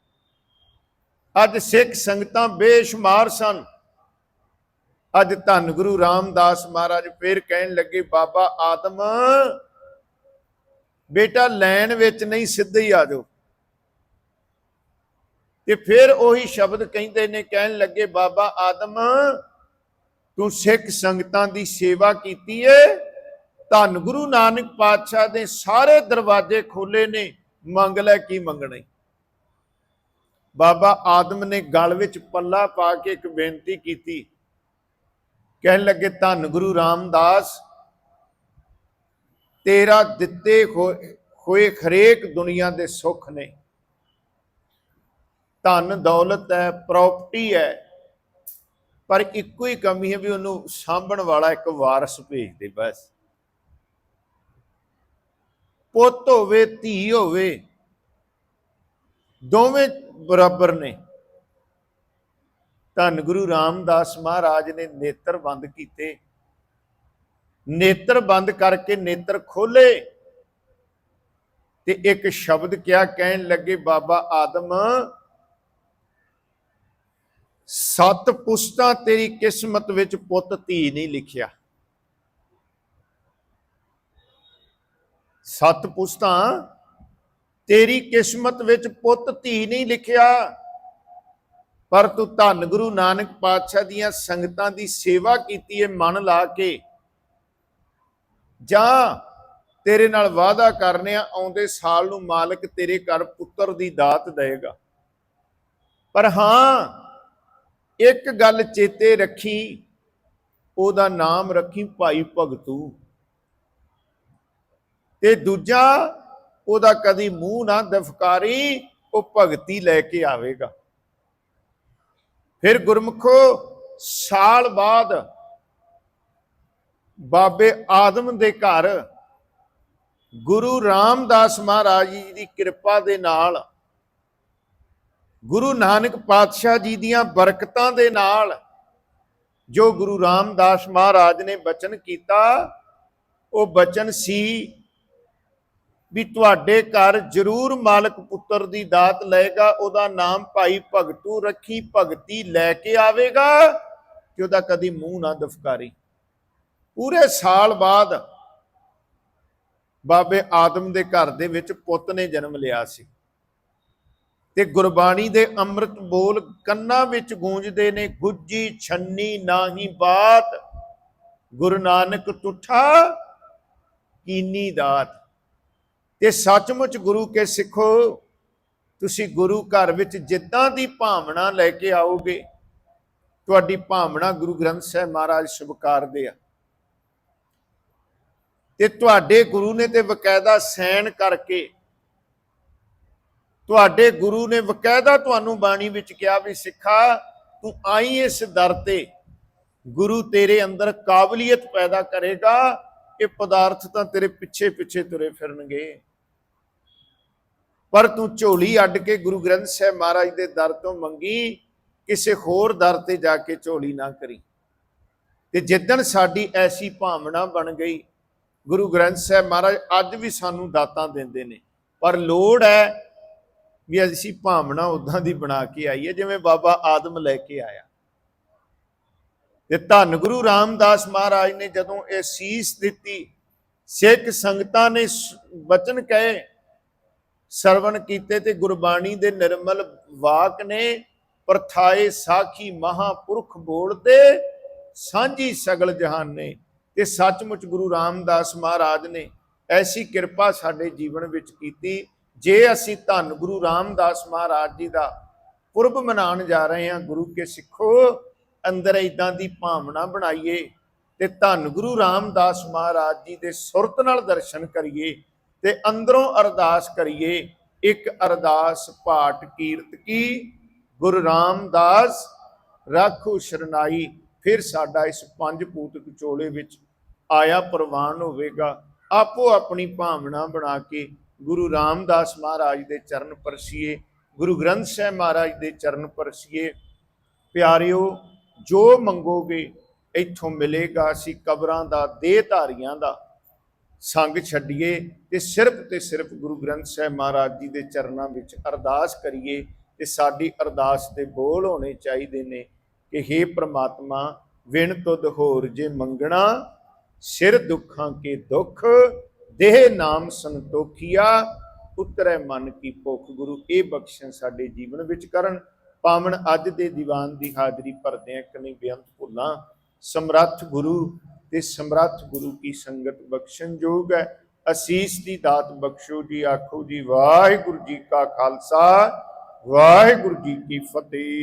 ਅੱਜ ਸਿੱਖ ਸੰਗਤਾਂ ਬੇਸ਼ੁਮਾਰ ਸਨ। ਅੱਜ ਧੰਨ ਗੁਰੂ ਰਾਮਦਾਸ ਮਹਾਰਾਜ ਫਿਰ ਕਹਿਣ ਲੱਗੇ, ਬਾਬਾ ਆਦਮ ਬੇਟਾ ਲੈਣ ਵਿੱਚ ਨਹੀਂ ਸਿੱਧੇ ਹੀ ਆ ਜਾਓ। ਤੇ ਫਿਰ ਉਹੀ ਸ਼ਬਦ ਕਹਿੰਦੇ ਨੇ, ਕਹਿਣ ਲੱਗੇ, ਬਾਬਾ ਆਦਮ, ਤੂੰ ਸਿੱਖ ਸੰਗਤਾਂ ਦੀ ਸੇਵਾ ਕੀਤੀ ਏ। ਧੰਨ ਗੁਰੂ ਨਾਨਕ ਪਾਤਸ਼ਾਹ ਦੇ ਸਾਰੇ ਦਰਵਾਜ਼ੇ ਖੋਲੇ ਨੇ, ਮੰਗ ਲੈ ਕੀ ਮੰਗਣਾ ਬਾਬਾ ਆਦਮ ਨੇ ਗਲ ਵਿੱਚ ਪੱਲਾ ਪਾ ਕੇ ਇੱਕ ਬੇਨਤੀ ਕੀਤੀ। ਕਹਿਣ ਲੱਗੇ, ਧੰਨ ਗੁਰੂ ਰਾਮਦਾਸ, ਤੇਰਾ ਦਿੱਤੇ ਹੋਏ ਹੋਏ ਹਰੇਕ ਦੁਨੀਆ ਦੇ ਸੁੱਖ ਨੇ। ਧਨ ਦੌਲਤ ਹੈ ਪ੍ਰਾਪਰਟੀ ਹੈ। ਪਰ ਇੱਕੋ ਹੀ ਕਮੀ ਹੈ ਵੀ ਉਹਨੂੰ ਸਾਂਭਣ ਵਾਲਾ ਇੱਕ ਵਾਰਸ ਭੇਜ ਦੇ ਬਸ। ਪੁੱਤ ਹੋਵੇ, ਧੀ ਹੋਵੇ, ਦੋਵੇਂ ਬਰਾਬਰ ਨੇ। ਧੰਨ ਗੁਰੂ ਰਾਮਦਾਸ ਮਹਾਰਾਜ ਨੇ ਨੇਤਰ ਬੰਦ ਕੀਤੇ। ਨੇਤਰ ਬੰਦ ਕਰਕੇ ਨੇਤਰ ਖੋਲੇ ਤੇ ਇੱਕ ਸ਼ਬਦ ਕਿਹਾ, ਕਹਿਣ ਲੱਗੇ, ਬਾਬਾ ਆਦਮ ਸੱਤ ਪੁਸਤਾਂ ਤੇਰੀ ਕਿਸਮਤ ਵਿੱਚ ਪੁੱਤ, ਧੀ ਨਹੀਂ ਲਿਖਿਆ। ਸਤ ਪੁਸਤਾਂ ਤੇਰੀ ਕਿਸਮਤ ਵਿੱਚ ਪੁੱਤ, ਧੀ ਨਹੀਂ ਲਿਖਿਆ। ਪਰ ਤੂੰ ਧੰਨ ਗੁਰੂ ਨਾਨਕ ਪਾਤਸ਼ਾਹ ਦੀਆਂ ਸੰਗਤਾਂ ਦੀ ਸੇਵਾ ਕੀਤੀ ਏ ਮਨ ਲਾ ਕੇ। ਜਾਂ ਤੇਰੇ ਨਾਲ ਵਾਅਦਾ ਕਰਨੇ ਆ, ਆਉਂਦੇ ਸਾਲ ਨੂੰ ਮਾਲਕ ਤੇਰੇ ਘਰ ਪੁੱਤਰ ਦੀ ਦਾਤ ਦੇਗਾ ਪਰ ਹਾਂ ਇੱਕ ਗੱਲ ਚੇਤੇ ਰੱਖੀ, ਉਹਦਾ ਨਾਮ ਰੱਖੀ ਭਾਈ ਭਗਤੂ। ਤੇ ਦੂਜਾ, ਉਹਦਾ ਕਦੀ ਮੂੰਹ ਨਾ ਦਫਕਾਰੀ, ਉਹ ਭਗਤੀ ਲੈ ਕੇ ਆਵੇਗਾ। ਫਿਰ ਗੁਰਮਖੋ, ਸਾਲ ਬਾਅਦ ਬਾਬੇ ਆਦਮ ਦੇ ਘਰ ਗੁਰੂ ਰਾਮਦਾਸ ਮਹਾਰਾਜ ਜੀ ਦੀ ਕਿਰਪਾ ਦੇ ਨਾਲ ਗੁਰੂ ਨਾਨਕ ਪਾਤਸ਼ਾਹ ਜੀ ਦੀਆਂ ਬਰਕਤਾਂ ਦੇ ਨਾਲ ਜੋ ਗੁਰੂ ਰਾਮਦਾਸ ਮਹਾਰਾਜ ਨੇ ਬਚਨ ਕੀਤਾ, ਉਹ ਬਚਨ ਸੀ ਵੀ ਤੁਹਾਡੇ ਘਰ ਜ਼ਰੂਰ ਮਾਲਕ ਪੁੱਤਰ ਦੀ ਦਾਤ ਲਏਗਾ, ਉਹਦਾ ਨਾਮ ਭਾਈ ਭਗਤੂ ਰੱਖੀ, ਭਗਤੀ ਲੈ ਕੇ ਆਵੇਗਾ ਕਿ ਉਹਦਾ ਕਦੀ ਮੂੰਹ ਨਾ ਦਫਕਾਰੀ। ਪੂਰੇ ਸਾਲ ਬਾਅਦ ਬਾਬੇ ਆਦਮ ਦੇ ਘਰ ਦੇ ਵਿੱਚ ਪੁੱਤ ਨੇ ਜਨਮ ਲਿਆ ਸੀ। ਤੇ ਗੁਰਬਾਣੀ ਦੇ ਅੰਮ੍ਰਿਤ ਬੋਲ ਕੰਨਾਂ ਵਿੱਚ ਗੂੰਜਦੇ ਨੇ, ਗੁੱਜੀ ਛੰਨੀ ਨਾਹੀ ਬਾਤ, ਗੁਰੂ ਨਾਨਕ ਤੁਠਾ ਕੀਨੀ ਦਾਤ। ਤੇ ਸੱਚਮੁੱਚ ਗੁਰੂ ਕੇ ਸਿੱਖੋ, ਤੁਸੀਂ ਗੁਰੂ ਘਰ ਵਿੱਚ ਜਿੱਦਾਂ ਦੀ ਭਾਵਨਾ ਲੈ ਕੇ ਆਓਗੇ, ਤੁਹਾਡੀ ਭਾਵਨਾ ਗੁਰੂ ਗ੍ਰੰਥ ਸਾਹਿਬ ਮਹਾਰਾਜ ਸਵੀਕਾਰਦੇ ਆ। ਤੇ ਤੁਹਾਡੇ ਗੁਰੂ ਨੇ ਤੇ ਵਕਾਇਦਾ ਸੈਨ ਕਰਕੇ ਤੁਹਾਡੇ ਗੁਰੂ ਨੇ ਵਕਾਇਦਾ ਤੁਹਾਨੂੰ ਬਾਣੀ ਵਿੱਚ ਕਿਹਾ ਵੀ ਸਿੱਖਾ, ਤੂੰ ਆਈ ਇਸ ਦਰ ਤੇ। ਗੁਰੂ ਤੇਰੇ ਅੰਦਰ ਕਾਬਲੀਅਤ ਪੈਦਾ ਕਰੇਗਾ, ਇਹ ਪਦਾਰਥ ਤਾਂ ਤੇਰੇ ਪਿੱਛੇ ਪਿੱਛੇ ਤੁਰੇ ਫਿਰਨਗੇ। ਪਰ ਤੂੰ ਝੋਲੀ ਅੱਡ ਕੇ ਗੁਰੂ ਗ੍ਰੰਥ ਸਾਹਿਬ ਮਹਾਰਾਜ ਦੇ ਦਰ ਤੋਂ ਮੰਗੀ, ਕਿਸੇ ਹੋਰ ਦਰ ਤੇ ਜਾ ਕੇ ਝੋਲੀ ਨਾ ਕਰੀ। ਤੇ ਜਿੱਦਣ ਸਾਡੀ ਐਸੀ ਭਾਵਨਾ ਬਣ ਗਈ, ਗੁਰੂ ਗ੍ਰੰਥ ਸਾਹਿਬ ਮਹਾਰਾਜ ਅੱਜ ਵੀ ਸਾਨੂੰ ਦਾਤਾਂ ਦਿੰਦੇ ਨੇ। ਪਰ ਲੋੜ ਹੈ ਵੀ ਅਸੀਂ ਭਾਵਨਾ ਉਦਾਂ ਦੀ ਬਣਾ ਕੇ ਆਈਏ ਜਿਵੇਂ ਬਾਬਾ ਆਦਮ ਲੈ ਕੇ ਆਇਆ। ਤੇ ਧੰਨ ਗੁਰੂ ਰਾਮਦਾਸ ਮਹਾਰਾਜ ਨੇ ਜਦੋਂ ਇਹ ਸੀਸ ਦਿੱਤੀ, ਸਿੱਖ ਸੰਗਤਾਂ ਨੇ ਸ- ਬਚਨ ਕਹੇ, ਸਰਵਣ ਕੀਤੇ ਤੇ ਗੁਰਬਾਣੀ ਦੇ ਨਿਰਮਲ ਵਾਕ ਨੇ, ਪਰਥਾਏ ਸਾਖੀ ਮਹਾਪੁਰਖ ਬੋਲਦੇ ਸਾਂਝੀ ਸਗਲ ਜਹਾਨ ਨੇ। ਤੇ ਸੱਚਮੁੱਚ ਗੁਰੂ ਰਾਮਦਾਸ ਮਹਾਰਾਜ ਨੇ ਐਸੀ ਕਿਰਪਾ ਸਾਡੇ ਜੀਵਨ ਵਿੱਚ ਕੀਤੀ ਜੇ ਅਸੀਂ ਧੰਨ ਗੁਰੂ ਰਾਮਦਾਸ ਮਹਾਰਾਜ ਜੀ ਦਾ ਪੁਰਬ ਮਨਾਉਣ ਜਾ ਰਹੇ ਹਾਂ, ਗੁਰੂ ਕੇ ਸਿੱਖੋ, ਅੰਦਰ ਇਦਾਂ ਦੀ ਭਾਵਨਾ ਬਣਾਈਏ ਤੇ ਧੰਨ ਗੁਰੂ ਰਾਮਦਾਸ ਮਹਾਰਾਜ ਜੀ ਦੇ ਸੁਰਤ ਨਾਲ ਦਰਸ਼ਨ ਕਰੀਏ ਤੇ ਅੰਦਰੋਂ ਅਰਦਾਸ ਕਰੀਏ, ਇੱਕ ਅਰਦਾਸ, ਪਾਠ, ਕੀਰਤ ਕੀ? ਗੁਰੂ ਰਾਮਦਾਸ, ਰਾਖੋ ਸ਼ਰਨਾਈ, ਫਿਰ ਸਾਡਾ ਇਸ ਪੰਜ ਪੂਤ ਵਿਚੋਲੇ ਵਿੱਚ ਆਇਆ ਪ੍ਰਵਾਨ ਹੋਵੇਗਾ। ਆਪੋ ਆਪਣੀ ਭਾਵਨਾ ਬਣਾ ਕੇ ਗੁਰੂ ਰਾਮਦਾਸ ਮਹਾਰਾਜ ਦੇ ਚਰਨ ਪਰਸੀਏ, ਗੁਰੂ ਗ੍ਰੰਥ ਸਾਹਿਬ ਮਹਾਰਾਜ ਦੇ ਚਰਨ ਪਰਸੀਏ, ਪਿਆਰਿਓ, ਜੋ ਮੰਗੋਗੇ, ਇੱਥੋਂ ਮਿਲੇਗਾ ਅਸੀਂ ਕਬਰਾਂ ਦਾ, ਦੇਹ ਧਾਰੀਆਂ ਦਾ ਸੰਗ ਛੱਡੀਏ ਤੇ ਸਿਰਫ ਤੇ ਸਿਰਫ ਗੁਰੂ ਗ੍ਰੰਥ ਸਾਹਿਬ ਮਹਾਰਾਜ ਜੀ ਦੇ ਚਰਨਾਂ ਵਿੱਚ ਅਰਦਾਸ ਕਰੀਏ ਤੇ ਸਾਡੀ ਅਰਦਾਸ ਦੇ ਬੋਲ ਹੋਣੇ ਚਾਹੀਦੇ ਨੇ ਕਿ हे ਪ੍ਰਮਾਤਮਾ, ਵਿਣ ਤੁਧ ਹੋਰ ਜੇ ਮੰਗਣਾ, ਸਿਰ ਦੁੱਖਾਂ ਕੇ ਦੁੱਖ ਦੇਹ ਨਾਮ ਸੰਤੋਖੀਆ ਉਤਰੈ ਮਨ ਕੀ ਭੁੱਖ ਗੁਰੂ, ਇਹ ਬਖਸ਼ਣ ਸਾਡੇ ਜੀਵਨ ਵਿੱਚ ਕਰਨ। ਪਾਵਨ ਅੱਜ ਦੇ ਦੀਵਾਨ ਦੀ ਹਾਜ਼ਰੀ ਭਰਦੇ ਆ ਕਨੀ ਬੇਅੰਤ ਭੁੱਲਾਂ। ਸਮਰੱਥ ਗੁਰੂ ਤੇ ਸਮਰੱਥ ਗੁਰੂ ਕੀ ਸੰਗਤ ਬਖਸ਼ਣ ਯੋਗ ਹੈ। ਅਸੀਸ ਦੀ ਦਾਤ ਬਖਸ਼ੋ ਜੀ, ਆਖੋ ਜੀ, ਵਾਹਿਗੁਰੂ ਜੀ ਕਾ ਖਾਲਸਾ, ਵਾਹਿਗੁਰੂ ਜੀ ਕੀ ਫਤਿਹ।